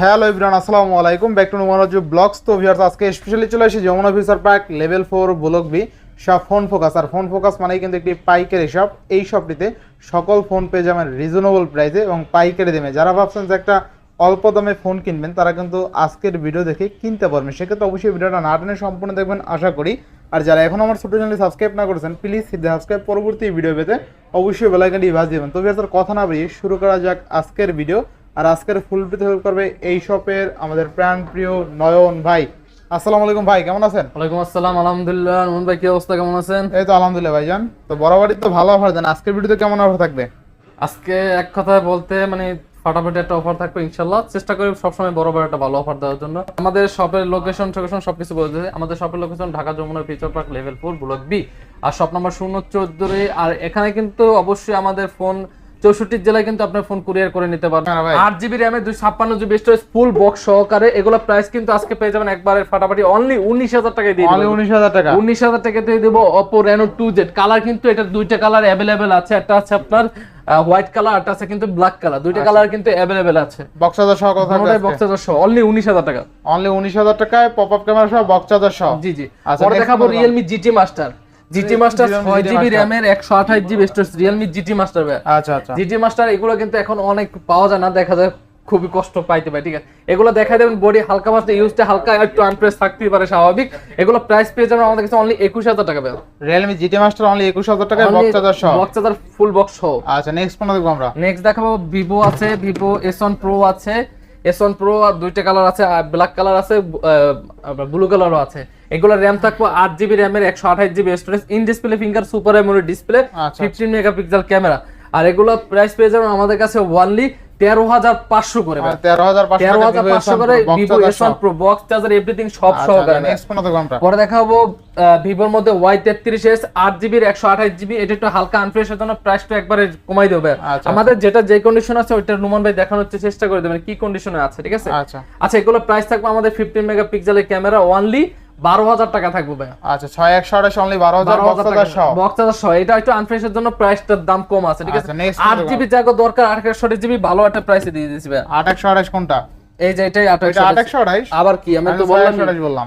Hello Ibran আসসালামু আলাইকুম back to Nomaraj blogs তো ভিউয়ার্স আজকে স্পেশালি চলে এসেছি Jamuna future park level four block B সব ফোন ফোকাস আর ফোন ফোকাস মানেই কিন্তু একটি পাইকারি শপ এই শপটিতে সকল ফোন পেয়ে যাবেন রিজনেবল প্রাইসে এবং পাইকারি দামে। যারা ভাবছেন যে একটা অল্প দামে ফোন কিনবেন, তারা কিন্তু আজকের ভিডিও দেখে কিনতে পারবেন। সেক্ষেত্রে অবশ্যই ভিডিওটা না টেনে সম্পূর্ণ দেখবেন, আশা করি। আর যারা এখন আমার ছোট চ্যানেল সাবস্ক্রাইব না করেছেন প্লিজ সিদ্ধে সাবস্ক্রাইব পরবর্তী ভিডিও পেতে অবশ্যই বেলাইকানটি বাজ দিবেন। তো ভিউয়ার্স কথা না বেরিয়ে শুরু করা যাক আজকের ভিডিও আর আজকের ফুল পেতে হেল্প করবে এই শপের আমাদের প্রাণ প্রিয় নয়ন ভাই। আসসালামু আলাইকুম ভাই কেমন আছেন? ওয়ালাইকুম আসসালাম আলহামদুলিল্লাহ। মোহন ভাই কি অবস্থা কেমন আছেন? এই তো আলহামদুলিল্লাহ ভাইজান। তো বরাবরই তো ভালো অফার দেন। আজকের ভিডিওতে কেমন অফার থাকবে? আজকে এক কথায় বলতে মানে ফাটাফাটি একটা অফার থাকবে ইনশাল্লাহ চেষ্টা করি সবসময় বড় বড় একটা ভালো অফার দেওয়ার জন্য। আমাদের শপের লোকেশন টোকেশন সবকিছু বলে দিতে আমাদের শপের location Dhaka Jamuna future park level four block B আর শপ নাম্বার শূন্য চোদ্দোরে আর এখানে কিন্তু অবশ্যই আমাদের ফোন চৌষট্টি জেলায় কিন্তু আপনার ফোন কুরিয়ার করে নিতে পারবেন। আট জিবি র্যামের দুই ছাপ্পান্ন জিবি স্টোরেজ ফুল বক্স সহকারে। এগুলো প্রাইস কিন্তু আজকে পেয়ে যাবেন একবারে ফাটাফাটি। অনলি উনিশ হাজার টাকায় দিয়ে। উনিশ হাজার টাকা। উনিশ হাজার টাকা দিয়ে দেবো Oppo Reno two Z colour কিন্তু এটা দুইটা কালার অ্যাভেলেবেল আছে। একটা আছে আপনার হোয়াইট কালার একটা আছে কিন্তু ব্ল্যাক কালার দুইটা কালার কিন্তু অ্যাভেলেবেল আছে। বক্সাদার সহ কথা দুটোটাই বক্স চার্জার সহ। অনলি উনিশ হাজার টাকা। অনলি উনিশ হাজার টাকায় পপ আপ ক্যামেরা সহ বক্সাদার সহ? জি জি। আচ্ছা, পরে দেখাবো Realme GT master GT master GT ছয় জিবি Master। র্যামের একশো আঠাশ GB storage Realme GT master আচ্ছা আচ্ছা। জিটি মাস্টার এগুলো কিন্তু এখন অনেক পাওয়া যায় না দেখা যায় খুবই কষ্ট পাইতে পারে ঠিক আছে? এগুলো দেখা দেবেন বডি হালকা মাস্টার ইউজটা হালকা একটু আনপ্রেস থাকতেই পারে স্বাভাবিক। এগুলো প্রাইস পেয়ে যাবেন আমাদের কাছে অনলি একুশ হাজার টাকা পেয়ে রিয়েলমি জিটি মাস্টার অনলি একুশ হাজার টাকায় বক্সাদার সহ। বক্স চার্জার ফুল বক্স সহ। আচ্ছা নেক্সট ফোন দেখব আমরা? নেক্সট দেখাবো ভিভো আছে ভিভো এস ওয়ান প্রো আছে এস ওয়ান প্রো আর দুইটা কালার আছে ব্ল্যাক কালার আছে ব্লু কালারও আছে। এগুলো র্যাম থাকব আট জিবি র্যামের একশো আঠাশ GB storage in display finger super এমোরি display আচ্ছা। ফিফটিন মেগাপিক্সেল ক্যামেরা আর এগুলো প্রাইস পেয়ে যাবেন আমাদের কাছে ওয়ানলি তেরো হাজার পাঁচশো করে। তেরো হাজার পাঁচশো পাঁচশো করে Vivo S one pro box charger everything সব। সহকারে পরে দেখাবো ভিভোর মধ্যে ওয়াই তেত্রিশ এস আট জিবির একশো আঠাশ জিবি এটা একটু হালকা আনফ্রেশের জন্য প্রাইসটা একবারে কমাই দেবে আচ্ছা। আমাদের যেটা যে কন্ডিশন আছে ওইটা নুমান ভাই দেখানোর চেষ্টা করে দেবেন কি কন্ডিশনে আছে ঠিক আছে? আচ্ছা। আচ্ছা এগুলো প্রাইস থাকবে আমাদের ফিফটিন মেগাপিক্সেলের ক্যামেরা অনলি বারো হাজার টাকা থাকবে ভাই আচ্ছা ছয় একশো আঠাশ অনলি বারো হাজার সহ এটা একটু আনফ্রেশের জন্য প্রাইসটার দাম কম আছে ঠিক আছে? আচ্ছা, আট জিবি জায়গা দরকার আট একশো জিবি ভালো একটা প্রাইসে দিয়ে দিয়েছি ভাই আট একশো আঠাশ কোনটা? এই যে এটাই আট এটা আট একশো আঠাশ? আবার কি? আমি তো বললাম বললাম।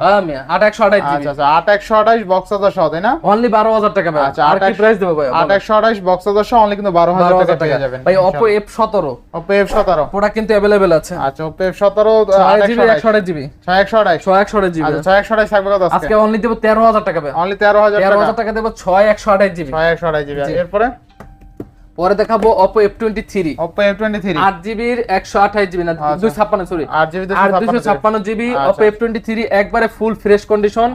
আচ্ছা আচ্ছা সহ তাই না? অনলি টাকা ভাই। আচ্ছা আর কি প্রাইস দেবো ভাই? আট একশো আঠাশ সহ অনলি কিন্তু বারো হাজার বারো টাকা পেয়ে যাবেন ভাই অপো এফ সতেরো। ওপো সতেরো। প্রোডাক্ট কিন্তু অ্যাভেলেবেল আছে। আচ্ছা আচ্ছা থাকবে কত আজকে? অনলি দেবো টাকা ভাই। অনলি দেবো এরপরে? পরে দেখাবো Oppo F23 Oppo F23 8 GB এর 128 GB না 256 সরি 8 GB Oppo F23 একবারে ফুল ফ্রেশ কন্ডিশন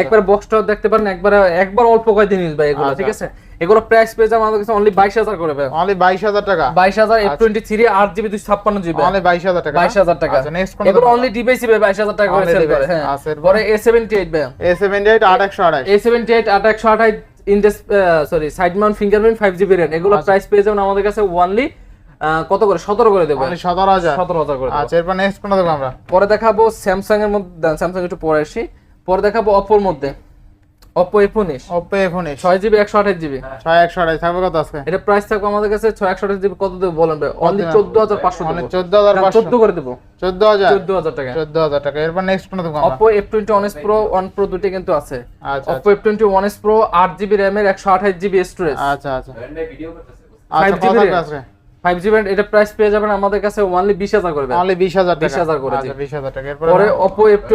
একবার বক্সটা দেখতে পারেন একবার একবার অল্প কয়েকদিন ইউজ ভাই এগুলো ঠিক আছে? এগুলো প্রাইস পেয়ে আমাদের কাছে অনলি 22000 করে ভাই। অনলি 22000 টাকা। 22000 F23 8 GB 256 GB অনলি 22000 টাকা 22000 টাকা। আচ্ছা নেক্সট কোন এগুলো অনলি ডিভাইস ভাই 22000 টাকা করে সেল করে হ্যাঁ। পরে A78 ভাই। A78 8128 A78 8128 ইনডেস sorry side mount fingerprint five GB RAM এগুলো আচ্ছা। প্রাইস পেয়ে যাবেন আমাদের কাছে ওয়ানলি কত করে? সতেরো করে দেবো। সতেরো হাজার। সতেরো হাজার করে আচ্ছা এরপর নেক্সট কোনটা দেখব আমরা? পরে দেখাবো স্যামসাং এর মধ্যে স্যামসাং একটু পরে আসি। পরে দেখাবো অপোর মধ্যে। Oppo A14 Oppo A14 6GB 128GB 6128 থাকবে কত আজকে? এটা প্রাইস থাকবে আমাদের কাছে 6128GB কত দেব বলেন ভাই? অনলি 14500 মানে 14500 14 করে দেব। 14000 14000 টাকা। 14000 টাকা। এরপর নেক্সট দেব Oppo Pro Pro দুটো কিন্তু আছে। Oppo Pro 8GB RAM এর 128GB স্টোরেজ আচ্ছা আচ্ছা। ভিডিও করতেছে। 5GB আছে এটা প্রাইস পেয়ে যাবেন আমাদের কাছে অনলি 20000 করে অনলি 20000 টাকা। 20000 করে 20000 টাকা। Oppo F20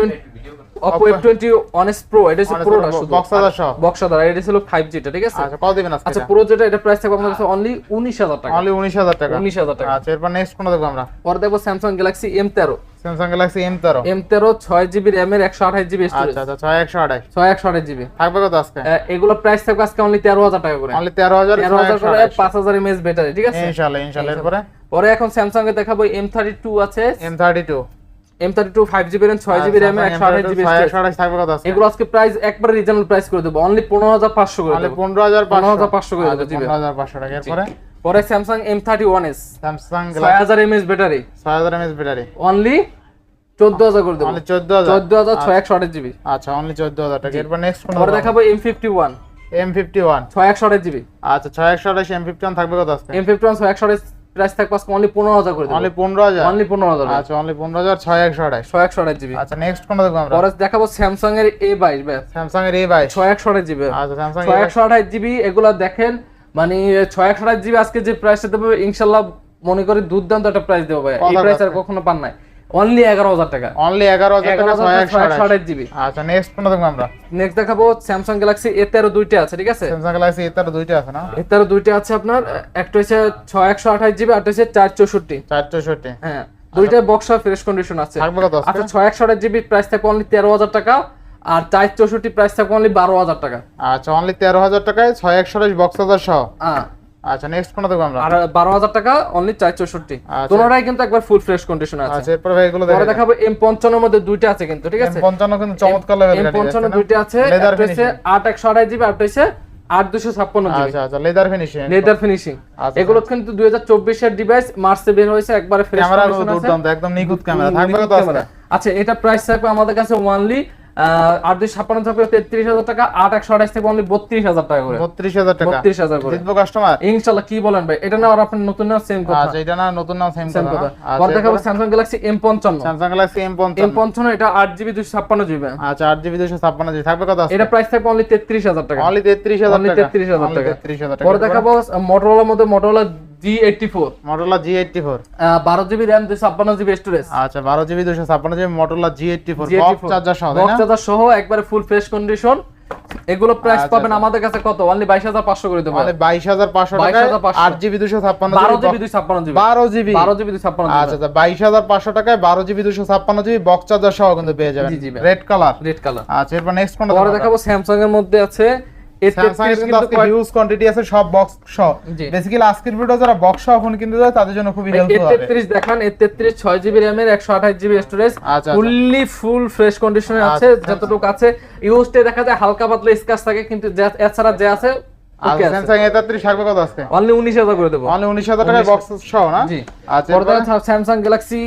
Oppo F20 F21 Pro এটা হচ্ছে প্রোটা শুধু। বক্সাদার সহ। বক্সাদার এটা হলো 5G টা ঠিক আছে? আচ্ছা কত দিবেন আজকে আচ্ছা পুরো যেটা এটা প্রাইস থাকবে আপনাদের কাছে অনলি 19000 টাকা। অনলি 19000 টাকা। 19000 টাকা। আচ্ছা এরপর নেক্সট কোন দেখব আমরা? পরে দেখব Samsung Galaxy M13 Samsung Galaxy M13 M13 6GB RAM এর 128GB স্টোরেজ আচ্ছা আচ্ছা 6128 6128GB থাকবে কত আজকে? এগুলো প্রাইস থাকবে আজকে অনলি 13000 টাকা করে। অনলি 13000 13000 করে 5000 mAh ব্যাটারি ঠিক আছে? ইনশাআল্লাহ ইনশাআল্লাহ এরপর? পরে এখন Samsung এ দেখাবো M32 আছে। M32 M32 5GB RAM 6GB RAM 128GB থাকবে কথা আছে এগুলো আজকে প্রাইস একবারে রিজনাল প্রাইস করে দেব অনলি 15500 করে দেব। 15500 করে দেব 15500 টাকা এরপরে? পরে Samsung M31s Samsung 6000 mAh battery 6000 mAh battery only 14000 করে দেব। অনলি 14000 14000 628GB আচ্ছা। অনলি 14000 আচ্ছা, টাকা। এরপর নেক্সট ফোন পরে দেখাবো M51 M51 628GB আচ্ছা 628 M51 থাকবে কত আছে M51 628 প্রাইস থাকবে আজকে অনলি পনেরো হাজার করে অনলি পনেরো হাজার? অনলি পনেরো হাজার আচ্ছা অনলি পনেরো হাজার ছয় একশো আঠাশ। ছয় একশো আঠাশ জিবি আচ্ছা নেক্সট কোনটা দেখব আমরা? পরে দেখাবো স্যামসাং এর এ বাইশ স্যামসাং এর এ বাইশ। ছয় একশো আঠাশ জিবি আচ্ছা স্যামসাং ছয় একশো আঠাশ জিবি এগুলো দেখেন মানে ছয় একশো আঠাশ জিবি আজকে যে প্রাইসটা দেবে ইনশাল্লাহ মনে করি দুর্দান্ত একটা প্রাইস দেবো ভাই। এই প্রাইস আর কখনো পান নাই। অনলি এগারো হাজার টাকা। অনলি এগারো হাজার টাকা ছয় জিবি। আচ্ছা নেক্সট কোনটা দেখব আমরা। নেক্সট দেখাবো স্যামসাং গ্যালাক্সি এ তেরো দুইটা আছে ঠিক আছে? স্যামসাং গ্যালাক্সি এ তার দুইটা আছে না? এ তেরো দুইটা আছে আপনার একটা হচ্ছে ছয় একশো আঠাশ জিবি একটা হচ্ছে চার চৌষট্টি। চার চৌষট্টি। হ্যাঁ দুইটা বক্স ফ্রেশ কন্ডিশন আছে? আচ্ছা ছয় একশো আঠাশ জিবি প্রাইস থাকবে অনলি তেরো হাজার টাকা আর চার চৌষট্টি প্রাইস থাকবে অনলি বারো হাজার টাকা। আচ্ছা অনলি তেরো হাজার টাকায় ছয় একশো আঠাশ বক্স হাজার সহ। হ্যাঁ। আচ্ছা নেক্সট কোনটা দেখব আমরা? আর বারো হাজার টাকা অনলি চার চৌষট্টি। আচ্ছা। কিন্তু একবার ফুল ফ্রেশ কন্ডিশন আছে। আচ্ছা এরপর ভাই এগুলো দেখাবো এম পঞ্চান্নের মধ্যে দুইটা আছে কিন্তু ঠিক আছে? পঞ্চান্ন কিন্তু চমৎকার লেভেল এম পঞ্চান্ন দুইটা আছে লেদার একটা হচ্ছে আট একশো আঠাশ জিবি একটা হচ্ছে আট দুশো ছাপ্পান্ন জিবি। আচ্ছা আচ্ছা লেদার ফিনিশিং লেদার ফিনিশিং। এগুলো কিন্তু দুই হাজার চব্বিশের ডিভাইস মার্চে বের হয়েছে একবারে ফ্রেশ ক্যামেরা দুর্দান্ত একদম নিখুঁত ক্যামেরা থাকবে আজকে? আচ্ছা এটা প্রাইস থাকবে আমাদের কাছে ওয়ানলি আট দুই ছাপ্পান্ন থাকবে তেত্রিশ হাজার টাকা আট একশো আঠাশ থেকে অনলি বত্রিশ হাজার টাকা করে। বত্রিশ হাজার টাকা। বত্রিশ হাজার করে। জিতবো কাস্টমার ইনশাল্লাহ কি বলেন ভাই? এটা না আর আপনার নতুন না সেম কথা। আচ্ছা এটা না নতুন নাম সেম সেম কথা কথা। দেখাবো স্যামসাং গ্যালাক্সি এম পঞ্চান্ন। স্যামসাং গ্যালাক্সি এম এম পঞ্চান্ন পঞ্চান্ন এটা আট জিবি দুশো ছাপ্পান্ন জিবি আচ্ছা আট জিবি দুশো ছাপ্পান্ন জিবি থাকবে কত এটা প্রাইস থাকবে অনলি তেত্রিশ হাজার টাকা। অনলি তেত্রিশ হাজার Only টাকা। 33,000 টাকা। তেত্রিশ হাজার টাকা। পরে দেখাবো মোটরোলার মধ্যে Motorola G eighty four Motorola G eighty four বারো জিবি র্যাম দুশো ছাপ্পান্ন জিবি স্টোরেজ আচ্ছা বারো জিবি দুশো ছাপ্পান্ন GB Motorola G eighty four G84 box charger সহ বক্স চার্জার সহ একবারে ফুল ফ্রেশ কন্ডিশন এগুলো প্রাইস আচ্ছা, পাবেন আচ্ছা। আমাদের কাছে কত? অনলি বাইশ হাজার পাঁচশো করে দেবো। মানে বাইশ হাজার পাঁচশো টাকা 22,500 আট জিবি দুশো ছাপ্পান্ন বারো জিবি জিবি দুই ছাপ্পান্ন জিবি। বারো জিবি। বারো জিবি দুই ছাপ্পান্ন আচ্ছা আচ্ছা বাইশ হাজার পাঁচশো টাকায় বারো জিবি দুশো ছাপ্পান্ন জিবি বক্স চার্জার সহ কিন্তু পেয়ে যাবেন। রেড কালার রেড কালার আচ্ছা এরপর নেক্সট কোনটা পরে দেখাবো? স্যামসাং এর মধ্যে আছে হিউজ কোয়ান্টিটি আছে সব বক্স সহ। বেসিক্যালি আজকের ভিডিও যারা বক্স সহ ফোন কিনতে যায় তাদের জন্য খুবই হেল্পফুল হবে। তেত্রিশ দেখান এ তেত্রিশ ছয় জিবি র্যামের একশো আঠাশ জিবি স্টোরেজ আচ্ছা, আচ্ছা। ফুললি ফুল ফ্রেশ কন্ডিশনে আছে আচ্ছা, যতটুকু আছে ইউজটে দেখা যায় হালকা পাতলা স্কাচ থাকে কিন্তু এছাড়া যে আছে স্যামসাং এ তেত্রিশ থাকবে কত আজকে? অনলি উনিশ হাজার করে দেবো। অনলি উনিশ হাজার টাকায় বক্স সহ না? জি। আচ্ছা স্যামসাং গ্যালাক্সি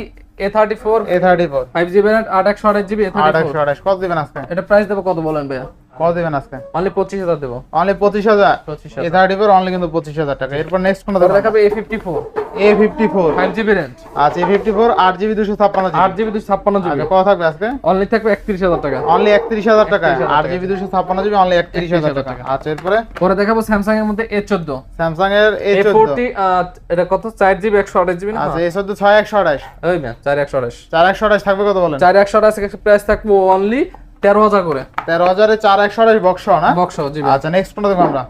কত দিবেন আজকে? এটা প্রাইস দেবো কত বলেন ভাইয়া? কত দিবেন আজকে? অনলি পঁচিশ হাজার দেবো। অনলি পঁচিশ হাজার? পঁচিশ এ থার্টি ফোর অনলি কিন্তু পঁচিশ হাজার টাকা। এরপর নেক্সট কোনটা পরে দেখাবে দেখাবে A fifty four A fifty four five GB RAM আচ্ছা এ ফিফটি ফোর আট জিবি দুশো ছাপ্পান্ন আট জিবি জিবি দুশো ছাপ্পান্ন জিবি আচ্ছা কত থাকবে আজকে? অনলি থাকবে একত্রিশ হাজার টাকা। অনলি একত্রিশ হাজার টাকা? 31,000 আট টাকা। জিবি দুশো ছাপ্পান্ন জিবি অনলি একত্রিশ হাজার 31,000 টাকা। আচ্ছা এরপরে? পরে দেখাবো স্যামসাং এর মধ্যে এ চোদ্দ। স্যামসাং এর এ এ চোদ্দ ফোরটি এটা কত? চার জিবি একশো আঠাশ জিবি না? আচ্ছা এ চোদ্দ ছয় একশো আঠাশ। ওই ম্যাম চার একশো আঠাশ। চার একশো আঠাশ থাকবে কত বলেন? চার একশো আঠাশ প্রাইস থাকব অনলি তেরো হাজার করে। তেরো হাজারে চার একশো আঠাশ বক্স না? বক্স জিবি আচ্ছা নেক্সট কোনটা দেখব আমরা?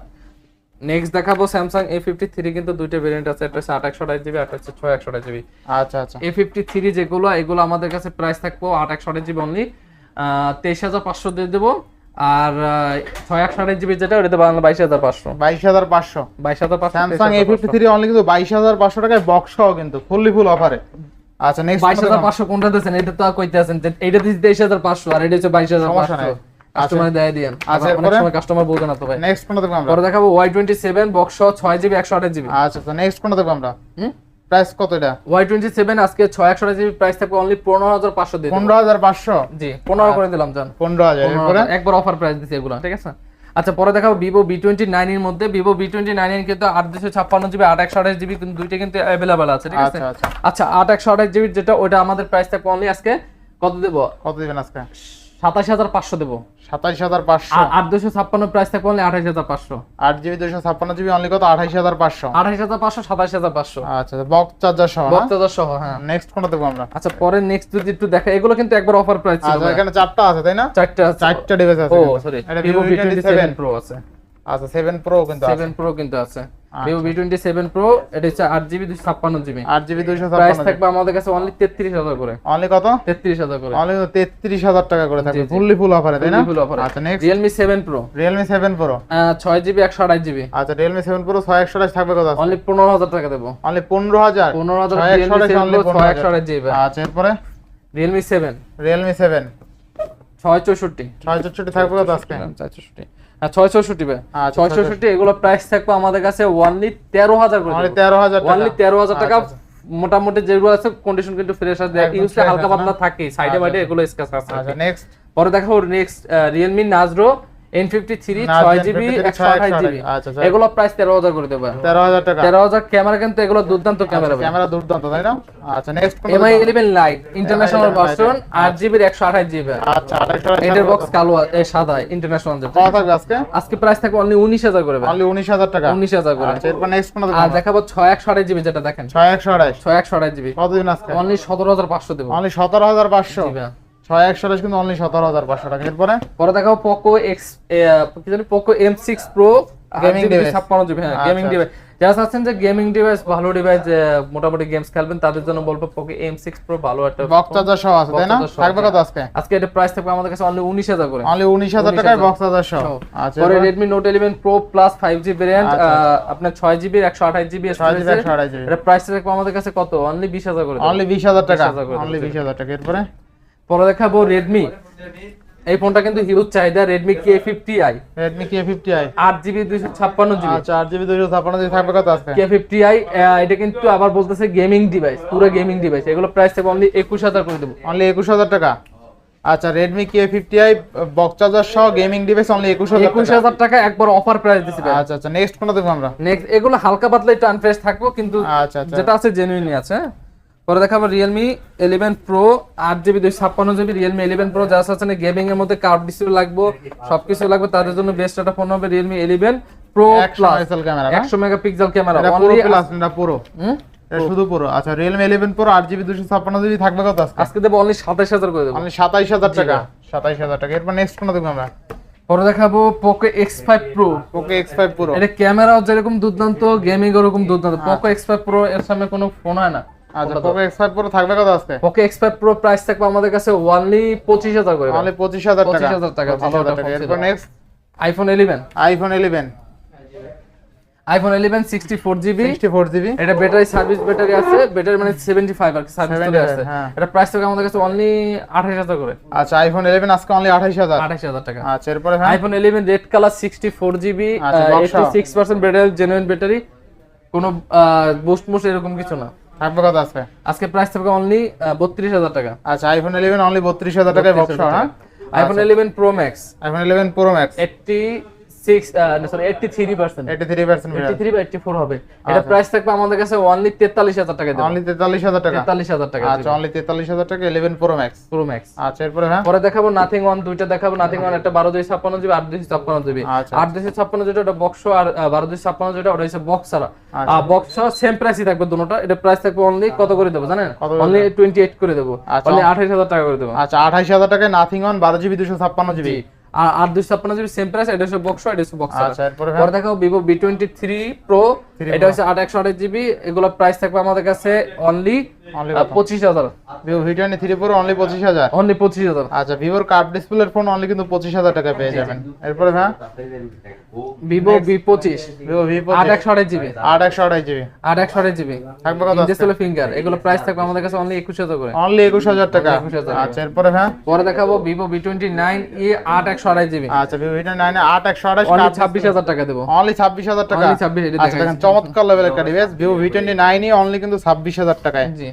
নেক্সট দেখাবো স্যামসাং এ ফিফটি থ্রি কিন্তু দুইটা ভেরিয়েন্ট আছে একটা হচ্ছে আট একশো আঠাশ জিবি একটা হচ্ছে ছয় একশো আঠাশ জিবি আচ্ছা আচ্ছা। এ ফিফটি থ্রি যেগুলো এগুলো আমাদের কাছে প্রাইস থাকব আট একশো আঠাশ জিবি অনলি তেইশ হাজার পাঁচশো দিয়ে দেবো আর ছয় একশো আঠাশ জিবি যেটা ওটাতে বাংলা বাইশ হাজার পাঁচশো। বাইশ হাজার পাঁচশো। বাইশ হাজার পাঁচশো Samsung A fifty three only কিন্তু বাইশ হাজার পাঁচশো টাকায় বক্স সহ কিন্তু ফুললি ফুল অফারে আচ্ছা নেক্সট বাইশ হাজার পাঁচশো কোনটা দিচ্ছেন এটা তো আর কইতে যে এইটা দিচ্ছি তেইশ আর এটা হচ্ছে বাইশ হাজার সমস্যা পাঁচশো। নাই। কাস্টমার দেয় দিয়েন। আচ্ছা, অনেক সময় কাস্টমার বলতে না তো ভাই। নেক্সট কোনটা দেখব আমরা? পরে দেখাবো ওয়াই টোয়েন্টি সেভেন বক্স ছয় জিবি একশো আঠাশ জিবি আচ্ছা আচ্ছা নেক্সট কোনটা দেখব আমরা? হুম? প্রাইস কত এটা? ওয়াই টোয়েন্টি সেভেন আজকে ছয় একশো জিবি প্রাইস থাকবে অনলি পনেরো হাজার পাঁচশো দিয়ে দেবো। পনেরো হাজার পাঁচশো? জি পনেরো করে দিলাম জান। পনেরো হাজার পনেরো এরপরে? হাজার। একবার অফার প্রাইস দিচ্ছে এগুলো ঠিক আছে? আচ্ছা পরে দেখাবো ভিভো বি টোয়েন্টি নাইন এর মধ্যে। ভিভো বি টোয়েন্টি নাইন এর কিন্তু আট দুশো ছাপ্পান্ন জিবি আট একশো আঠাশ জিবি কিন্তু দুইটা কিন্তু অ্যাভেলেবেল আছে ঠিক আছে? আচ্ছা আচ্ছা। আচ্ছা আট একশো আঠাশ জিবি যেটা ওটা আমাদের প্রাইস থাকবে অনলি আজকে। কত দেবো? কত দেবেন আজকে? সাতাশ হাজার পাঁচশো দেবো। সাতাশ হাজার পাঁচশো। আট দুশো ছাপ্পান্ন প্রাইস থাকবে অনলি আঠাশ হাজার পাঁচশো। আট জিবি দুশো ছাপ্পান্ন জিবি অনলি কত? আঠাশ হাজার পাঁচশো। আঠাশ হাজার পাঁচশো সাতাশ হাজার পাঁচশো। আচ্ছা বক্স চার্জার সহ চার্জার সহ হ্যাঁ। নেক্সট কোনটা দেবো আমরা? আচ্ছা পরে নেক্সট যদি একটু দেখা এগুলো কিন্তু একবার অফার প্রাইস ছিল আচ্ছা এখানে চারটা আছে তাই না? চারটা চারটা ডিভাইস আছে ও sorry Vivo V twenty seven pro আছে। আচ্ছা সেভেন প্রো কিন্তু আছে। সেভেন প্রো কিন্তু আছে। ভিভো টোয়েন্টি সেভেন প্রো এটা হচ্ছে আট জিবি দুশো ছাপ্পান্ন জিবি আট জিবি দুইশো প্রাইস থাকবে আমাদের কাছে অনলি তেত্রিশ হাজার করে। অনলি কত? তেত্রিশ হাজার করে। অনলি তেত্রিশ হাজার টাকা করে থাকবে। ফুললি ফুল অফারে তাই না? Full offer। আচ্ছা নেক্সট রিয়েলমি সেভেন প্রো ছয় জিবি একশো আঠাশ জিবি আচ্ছা রিয়েলমি সেভেন প্রো ছয় একশো আঠাশ থাকবে কত অনলি পনেরো হাজার টাকা দেবো। অনলি পনেরো হাজার? পনেরো হাজার ছয় একশো রিয়েলমি আঠাশ সেভেন অনলি প্রো পনেরো ছয় একশো হাজার আঠাশ জিবি আচ্ছা এরপরে? রিয়েলমি সেভেন রিয়েলমি সেভেন ছয় চৌষট্টি। ছয় চৌষট্টি থাকবে কত আজকে? ছয় 660 বে 660 এগুলো প্রাইস থাকবে আমাদের কাছে অনলি 13000 করে অনলি 13000 টাকা। অনলি 13000 টাকা মোটামুটি যেগুলো আছে কন্ডিশন কিন্তু ফ্রেশ আছে। ইউজে হালকা পাতলা থাকে সাইডে বাইডে এগুলো স্ক্র্যাচ আছে। নেক্সট পরে দেখো next Realme নাজরো N53 6GB 128GB এগুলো প্রাইস 13000 করে দেব। 13000 টাকা। 13000 ক্যামেরা কিন্তু এগুলো দুর্দান্ত camera camera next MI 11 Lite international version 8GB যেটা কত থাকবে আজকে? আজকে প্রাইস থাকবে অনলি 19000 করে অনলি 19000 টাকা? 19000 করে। আচ্ছা এরপর নেক্সট কোন আর ছয় একশো কিন্তু অনলি সতেরো হাজার পাঁচশো টাকা। এরপরে? পরে পোকো এক্স কি জানি Poco M six pro Gaming device। ছাপ্পান্ন জিবি হ্যাঁ আচ্ছা, গেমিং ডিভাইস যারা চাচ্ছেন যে গেমিং ডিভাইস ভালো ডিভাইস মোটামুটি গেমস খেলবেন তাদের জন্য বলব পোকো এম সিক্স প্রো ভালো একটা সহ আছে তাই না? থাকবে কত হ্যাঁ। আজকে আজকে এটা প্রাইস থাকবে আমাদের কাছে অনলি উনিশ হাজার করে। অনলি উনিশ হাজার 19,000 টাকায় সহ। আচ্ছা পরে? Redmi Note eleven pro plus five G variant আচ্ছা, আপনার ছয় জিবি একশো আঠাশ জিবি এটা প্রাইস থাকবে আমাদের কাছে কত? অনলি বিশ হাজার করে অনলি বিশ হাজার টাকা। অনলি। বিশ হাজার টাকা। এরপরে? পরে দেখাবো রেডমি এই ফোনটা কিন্তু হিউজ চাহিদা Redmi K fifty I Redmi K fifty I আট জিবি দুইশো ছাপ্পান্ন জিবি আচ্ছা আট জিবি দুইশো ছাপ্পান্ন জিবি থাকবে কত ফিফটি আই এটা কিন্তু আবার বলতেছে গেমিং ডিভাইস পুরো গেমিং ডিভাইস এগুলো প্রাইস থাকবে অনলি একুশ হাজার করে দেবো। অনলি একুশ হাজার টাকা? আচ্ছা Redmi K fifty I box charger সহ গেমিং ডিভাইস অনলি একুশ একুশ হাজার টাকা একবার অফার প্রাইস দিচ্ছি আচ্ছা আচ্ছা নেক্সট কোনটা দেখব আমরা? নেক্সট এগুলো হালকা পাতলা একটু আনফ্রেশ থাকব কিন্তু আচ্ছা আচ্ছা। যেটা আছে জেনুইনই আছে হ্যাঁ? পরে দেখাবো রিয়েলমি ইলেভেন প্রো আট জিবি দুই ছাপ্পান্ন জিবি রিয়েলমি ইলেভেন প্রো যা আছে গেমিং এর মধ্যে কার্ভ ডিসপ্লে লাগবে সবকিছু লাগবে তাদের জন্য বেস্ট একটা ফোন হবে Realme eleven pro plus megapixel camera একশো মেগাপিক্সেল ক্যামেরা অনলি প্লাস এটা পুরো শুধু পুরো আচ্ছা রিয়েলমি ইলেভেন প্রো আট জিবি দুশো ছাপ্পান্ন জিবি থাকবে কত আজকে? আজকে দেবো অনলি সাতাশ হাজার করে দেবো। অনলি সাতাইশ হাজার টাকা। সাতাইশ হাজার টাকা। এরপর নেক্সট কোনটা দেখব আমরা। পরে দেখাবো Poco X five pro okay X five পুরো এটা ক্যামেরাও যেরকম দুর্দান্ত গেমিং ওরকম দুর্দান্ত। পোকো এক্স ফাইভ প্রো এর সামনে কোনো ফোন হয় না। আচ্ছা পোকো পুরো থাকবে কত আজকে? পোকো এক্স প্রো প্রাইস থাকবে আমাদের কাছে অনলি করে অনলি টাকা। 25,000 টাকা, 25,000 টাকা। এরপর next iPhone eleven iPhone GB GB এটা ব্যাটারি সার্ভিস ব্যাটারি আছে ব্যাটারি মানে সেভেন্টি ফাইভ আর সার্ভিস 75, আছে হ্যাঁ। এটা প্রাইস আমাদের কাছে অনলি করে। আচ্ছা আইফোন ইলেভেন আজকে অনলি টাকা। আচ্ছা এরপরে iPhone eleven red colour sixty four GB genuine battery কোনো বুস্ট মুস্ট এরকম কিছু না। থাকবে আজকে আজকে প্রাইস থাকবে অনলি বত্রিশ হাজার টাকা। আচ্ছা আইফোন ইলেভেন অনলি বত্রিশ হাজার টাকায় box iPhone eleven pro max iPhone eleven pro max eighty six sorry eighty three percent eighty three percent eighty three বা এইটটি ফোর হবে এটা প্রাইস থাকবে আমাদের কাছে অনলি তেতাল্লিশ হাজার টাকা দেবো। অনলি তেতাল্লিশ হাজার টাকা? তেতাল্লিশ হাজার টাকা আচ্ছা অনলি টাকা eleven pro max pro max আচ্ছা এরপরে হ্যাঁ? পরে দেখাবো নাথিং ওয়ান দুইটা দেখাবো। নাথিং ওয়ান একটা জিবি আট দুই ছাপ্পান্ন জিবি। আচ্ছা। যেটা ওটা বক্স আর আহ, বারো দুই ছাপ্পান্ন যেটা ওটা হচ্ছে বক্স ছাড়া আচ্ছা। আর বক্স সেম প্রাইসই থাকবে দুটোটা। এটা প্রাইস থাকবে অনলি কত করে দেবো জানেন? অনলি টোয়েন্টি এইট করে দেবো। আচ্ছা। অনলি আঠাইশ হাজার টাকা করে দেবো। আচ্ছা আঠাইশ হাজার টাকায় নাথিং অন বারো জিবি দুশো ছাপ্পান্ন জিবি। জি। আর আট দুই ছাপ্পান্ন জিবি সেম প্রাইস এটা হচ্ছে বক্স এটা হচ্ছে বক্স আচ্ছা পরে দেখাবো Vivo V twenty three pro এটা হচ্ছে আট একশো আঠাশ জিবি এগুলো প্রাইস থাকবে আমাদের কাছে অনলি পঁচিশ হাজার। Vivo V twenty three pro only পঁচিশ হাজার? অনলি পঁচিশ হাজার। আচ্ছা ভিভোর কার্ভ ডিসপ্লের ফোন অনলি কিন্তু পঁচিশ হাজার টাকায় পেয়ে যাবেন। এরপরে হ্যাঁ ভিভো ভি পঁচিশ। ভিভো ভি আট একশো আঠাশ জিবি। আট একশো আঠাশ জিবি। আট একশো আঠাশ জিবি। থাকবে কত? ডিসপ্লে ফিঙ্গার এগুলো প্রাইস থাকবে আমাদের কাছে অনলি একুশ হাজার করে। অনলি একুশ হাজার টাকা। 21,000 আচ্ছা এরপরে হ্যাঁ পরে দেখাবো Vivo V twenty nine E আট একশো জিবি আচ্ছা ভিভো ভি টোয়েন্টি নাইনে আট একশো আঠাশ ছাব্বিশ হাজার টাকা দেবো। অনলি ছাব্বিশ হাজার টাকা। Only 26 এটা আচ্ছা চমৎকার লেভেলের একটা device Vivo V twenty nine E only কিন্তু ছাব্বিশ হাজার টাকায়। জি।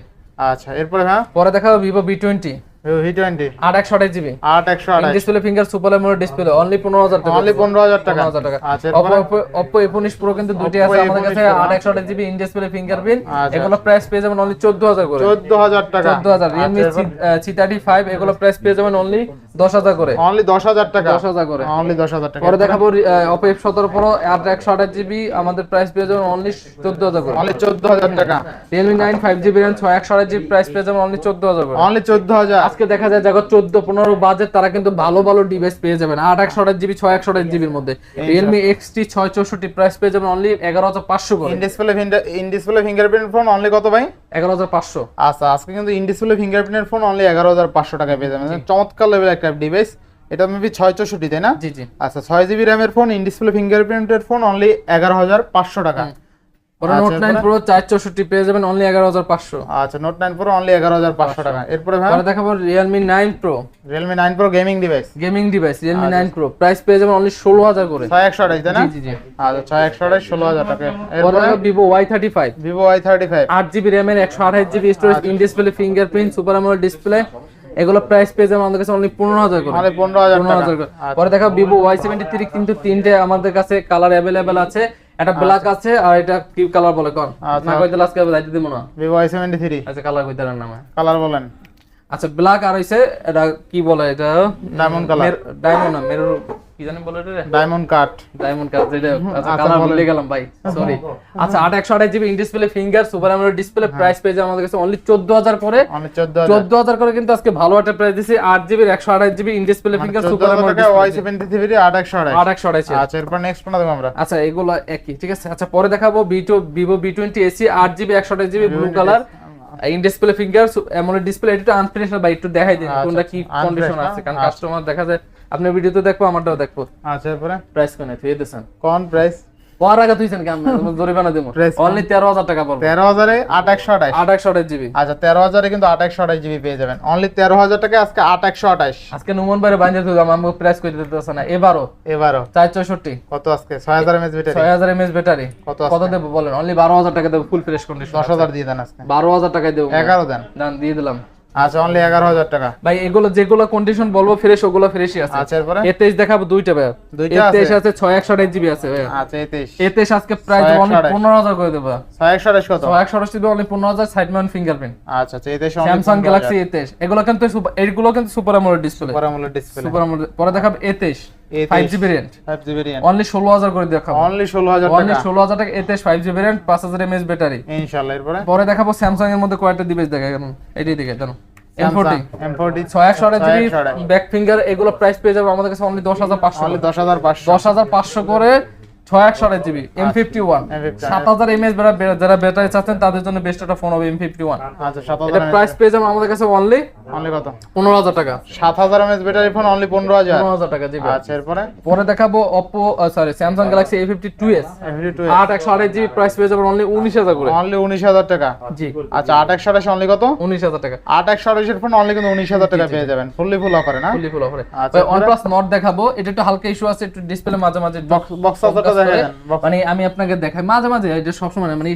আচ্ছা এরপরে হ্যাঁ? পরে দেখা Vivo V twenty display finger super AMOLED display only পনেরো হাজার টাকা। অনলি পনেরো হাজার টাকা। পনেরো হাজার টাকা। আচ্ছা এ উনিশ প্রো কিন্তু দুটি আছে আমাদের কাছে Pro, আট একশো আঠাশ জিবি ইন ডিসপ্লে ফিঙ্গারপ্রিন্ট। এগুলো প্রাইস পেয়ে যাবেন অনলি করে। টাকা। আচ্ছা, এগুলো প্রাইস পেয়ে যাবেন অনলি দশ হাজার করে। অনলি দশ হাজার টাকা? দশ হাজার করে। অনলি দশ হাজার টাকা। পরে দেখাবো অপো এফ সতেরো প্রো আট একশো আঠাশ জিবি আমাদের প্রাইস পেয়ে যাবেন অনলি চোদ্দ হাজার করে। অনলি চোদ্দ হাজার টাকা। Realme nine five GB RAM ছয় একশো আঠাশ জিবি প্রাইস পেয়ে যাবেন অনলি চোদ্দ হাজার করে। অনলি চোদ্দ হাজার। আজকে দেখা যায় যারা চোদ্দ পনেরো বাজেট তারা কিন্তু ভালো ভালো ডিভাইস পেয়ে যাবেন। আট একশো আঠাশ জিবি ছয় একশো আঠাশ জিবির মধ্যে। রিয়েলমি এক্স টি ছয় চৌষট্টি প্রাইস পেয়ে যাবেন অনলি এগারো হাজার পাঁচশো করে। In display in display fingerprint phone only কত ভাই? এগারো হাজার পাঁচশো। আচ্ছা আজকে কিন্তু ইন ডিসপ্লে ফিঙ্গারপ্রিন্টের ফোন অনলি এগারো হাজার পাঁচশো টাকায় পেয়ে যাবেন। চমৎকার লেভেল একটা ডিভাইস এটা মেবি ছয় চৌষট্টি তাই না? জি জি। আচ্ছা ছয় জিবি র্যামের ফোন ইন ডিসপ্লে ফিঙ্গারপ্রিন্টের ফোন অনলি এগারো হাজার পাঁচশো টাকা। নোট? প্রো পেয়ে যাবেন অনলি আচ্ছা নোট প্রো অনলি টাকা। এরপরে ভাই? দেখাবো gaming device gaming device price পেয়ে যাবেন অনলি করে। তাই না? জি জি জি। আচ্ছা টাকা। এরপরে? Storage in display fingerprint super display এগুলো প্রাইস পেয়ে যাবে আমাদের কাছে অনলি পনেরো হাজার করে। পনেরো হাজার পনেরো হাজার করে। পরে দেখা ভিভো ওয়াই সেভেন্টি থ্রি কিন্তু তিনটে আমাদের কাছে কালার অ্যাভেলেবেল আছে। একটা ব্ল্যাক আছে আর এটা কি কালার বলে? কোন? আচ্ছা। না কইতে লাস্ট আজকে বাইতে দিব না সেভেন্টি থ্রি আচ্ছা কালার কইতে নামে কালার বলেন। আচ্ছা ব্ল্যাক আর হইছে এটা কি বলে এটা? ডায়মন্ড কালার ডায়মন্ড না মেরুর কি জানি বলে ডায়মন্ড কাট ডায়মন্ড কাজ যেটা আচ্ছা আচ্ছা, কালার বলেন। ভুলে গেলাম ভাই সরি আচ্ছা 8 128 GB in display finger super AMOLED display price পেয়ে আমাদের কাছে অনলি 14000 করে। অনেক চোদ্দ 14000 করে কিন্তু আজকে ভালো একটা প্রাইস দিছি 8 GB 128 GB in display finger super AMOLED টাকা ওয়াই সেভেন্টি আট একশো আড়াই 8 128 আচ্ছা এরপর নেক্সট কোনটা দেবো আমরা? আচ্ছা এগুলো একই ঠিক আছে? আচ্ছা পরে দেখাবো Vivo Vivo V twenty SE আট জিবি একশো আঠাশ GB blue colour in display finger AMOLED display এটা আনফিনিশ ভাই একটু দেখাই দিন আচ্ছা, কোনটা কি কন্ডিশন আছে? কারণ আচ্ছা। কাস্টমার দেখা যায় আপনার ভিডিওতে দেখব আমারটাও দেখব। আচ্ছা এরপরে? প্রাইস কোনে থুয়ে দিছেন। কোন প্রাইস পর আগে তুইছেন কেমন জরিমানা দেবো। অনলি তেরো হাজার টাকা পড়বে। তেরো হাজারে আট একশো আঠাইশ আট একশো আঠাশ জিবি আচ্ছা তেরো হাজারে কিন্তু আট একশো আঠাইশ জিবি পেয়ে যাবেন। অনলি তেরো হাজার টাকা আজকে আট একশো আঠাইশ আজকে নুমন বাইরে বাইরে তুই আমাকে প্রাইস করে দিতেছে না। এবারও? এবারও। চার চৌষট্টি। কত আজকে? ছয় হাজার এমএস ব্যাটারি ছয় হাজার এমএস ব্যাটারি কত কত দেবো বলেন? অনলি বারো হাজার টাকা দেবো ফুল ফ্রেশ কন্ডিশন দশ হাজার দিয়ে দেন আজকে। বারো হাজার টাকায় দেবো। এগারো দেন। দান দিয়ে দিলাম। আচ্ছা অনলি এগারো হাজার টাকা। ভাই এগুলো যেগুলো কন্ডিশন বলব ফ্রেশ ওগুলো ফ্রেশই আছে। আচ্ছা এরপরে? এতেশ দেখাবো দুইটা ভাই। দুইটা আছে? এতেশ আছে? ছয় একশো আঠাশ জিবি আছে ভাই। আচ্ছা এই তেইশ। এতেশ আজকে প্রাইস অনলি আঠাশ। পনেরো হাজার করে দেব। ছয় একশো আঠাইশ কত? ছয় একশো আঠাশ জিবি অনলি পনেরো হাজার সাইড মাউন্ট ফিঙ্গারপ্রিন্ট আচ্ছা আচ্ছা তেইশ স্যামসাং গ্যালাক্সি এগুলো কিন্তু এগুলো কিন্তু সুপার অ্যামোলেড ডিসপ্লে পরামূল্য ডিসপ্লে সুপার অ্যামোলেড পরে দেখাবো এতেশ A23 ফাইভ জিবি রেন্ট ফাইভ জিবি রিয়ান অনলি ষোলো হাজার করে দেখাবো। অনলি ষোলো হাজার অনলি টাকা ষোলো হাজার টাকা পাঁচ হাজার এমএস ব্যাটারি এরপরে? পরে দেখাবো স্যামসাং এর মধ্যে কয়েকটা ডিভাইস দেখা কেন এটাই দেখে জানো? ব্যাক ফিঙ্গার এগুলো প্রাইস পেয়ে যাব আমাদের কাছে অনলি দশ হাজার পাঁচশো। দশ হাজার পাঁচশো। দশ হাজার পাঁচশো করে ছয় একশো আঠাশ জিবি এম ফিফটি ওয়ান সাত হাজার এমএস যারা ব্যাটারি চাচ্ছেন তাদের জন্য বেস্ট একটা ফোন হবে এম ফিফটি ওয়ান আচ্ছা এটা প্রাইস পেয়ে যাবে আমাদের কাছে অনলি অনলি কত? পনেরো হাজার টাকা। সাত হাজার এমএস ব্যাটারি ফোন অনলি পনেরো হাজার। পনেরো হাজার টাকা জিবি আচ্ছা এরপরে? পরে দেখাবো Oppo sorry Samsung Galaxy A fifty two S আট একশো আঠাশ জিবি প্রাইস পেয়ে যাবেন অনলি উনিশ হাজার করে। অনলি উনিশ হাজার টাকা? জি। আচ্ছা আট একশো আঠাশ অনলি কত? উনিশ হাজার টাকা। আট একশো আঠাশের ফোন অনলি কিন্তু উনিশ হাজার টাকা পেয়ে যাবেন। ফুললি ফুল অফারে না? ফুলি ফুল অফারে আচ্ছা, OnePlus নট দেখাবো। এটা একটু হালকা ইস্যু আছে একটু ডিসপ্লে মাঝে মাঝে বক্স চার্জারটা মানে আমি আপনাকে দেখাই মাঝে মাঝে এটা সবসময় মানে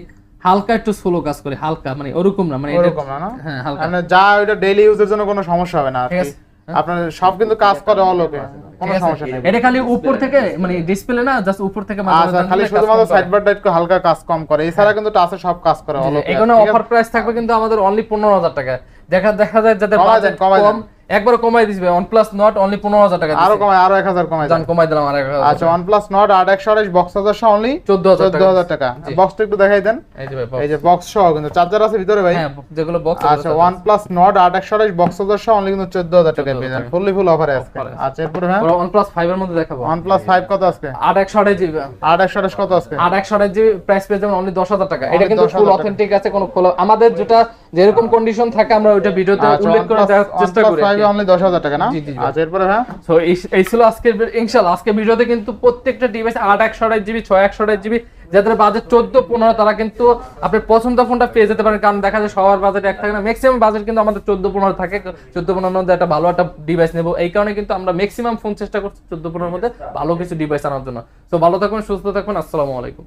হালকা একটু স্লো কাজ করে হালকা মানে ওরকম না মানে ওরকম না না? হ্যাঁ হালকা। মানে যা ওইটা ডেইলি ইউজের জন্য কোনো সমস্যা হবে না ঠিক আছে। আপনার সব কিন্তু কাজ করে অল ওকে কোনো সমস্যা নেই। এটা খালি উপর থেকে মানে ডিসপ্লে না জাস্ট উপর থেকে মাঝে আচ্ছা মাঝে খালি কাজ শুধুমাত্র। সাইড বারটা একটু হালকা কাজ কম করে এছাড়া কিন্তু টাচে সব কাজ করে অল ওকে এখানে অফার প্রাইস থাকবে কিন্তু আমাদের অনলি পনেরো হাজার টাকা। দেখা দেখা যায় যাদের বাজেট কম একবার কমাই দিবে OnePlus নট অনলি পনেরো হাজার টাকা আরও কমায় আরও এক হাজার কমায় জান কমাই দিলাম আর আচ্ছা ওয়ান প্লাস নট আট একশো আঠাশ বক্স হাজার অনলি চোদ্দ হাজার চোদ্দ টাকা হাজার টাকা। বক্সটা একটু দেখাই দেন। এই যে ভাই এই যে বক্স সহ কিন্তু চার্জার আছে ভিতরে ভাই। হ্যাঁ যেগুলো বক্স আচ্ছা আট একশো আঠাশ বক্স হাজার অনলি কিন্তু চোদ্দ হাজার টাকা পেয়ে যান। ফুললি ফুল অফারে আজকে। আছে। আচ্ছা এরপরে হ্যাঁ? OnePlus 5 এর মধ্যে দেখাবো। প্লাস ফাইভ কত আজকে? আট একশো আঠাশ জিবি। আট একশো আঠাশ কত আজকে? আট একশো আঠাশ জিবি প্রাইস পেয়ে যাবেন অনলি দশ হাজার টাকা। এটা কিন্তু 10,000 ফুল অথেন্টিক আছে কোনো আমাদের যেটা যেরকম কন্ডিশন থাকে আমরা ওইটা ভিডিওতে আচ্ছা উল্লেখ করে দেওয়ার চেষ্টা করি। ফাইভ অনলি দশ হাজার টাকা না। আচ্ছা এরপরে হ্যাঁ? তো এই ছিল আজকের আজকে ভিডিওতে কিন্তু প্রত্যেকটা ডিভাইস আট একশো আঠাশ জিবি ছয় একশো আঠাশ জিবি যাদের বাজেট চোদ্দ পনেরো তারা কিন্তু আপনার ফোনটা পেয়ে যেতে পারেন কারণ দেখা যায় সবার বাজেট এক থাকে না। ম্যাক্সিমাম বাজেট কিন্তু আমাদের চোদ্দ পনেরো থাকে। চোদ্দ পনেরোর মধ্যে একটা ভালো একটা ডিভাইস নেব। এই কারণে কিন্তু আমরা ম্যাক্সিমাম ফোন চেষ্টা করছি চোদ্দ পনেরোর মধ্যে ভালো কিছু ডিভাইস আনার জন্য। তো ভালো থাকবেন সুস্থ থাকবেন আসসালামু আলাইকুম।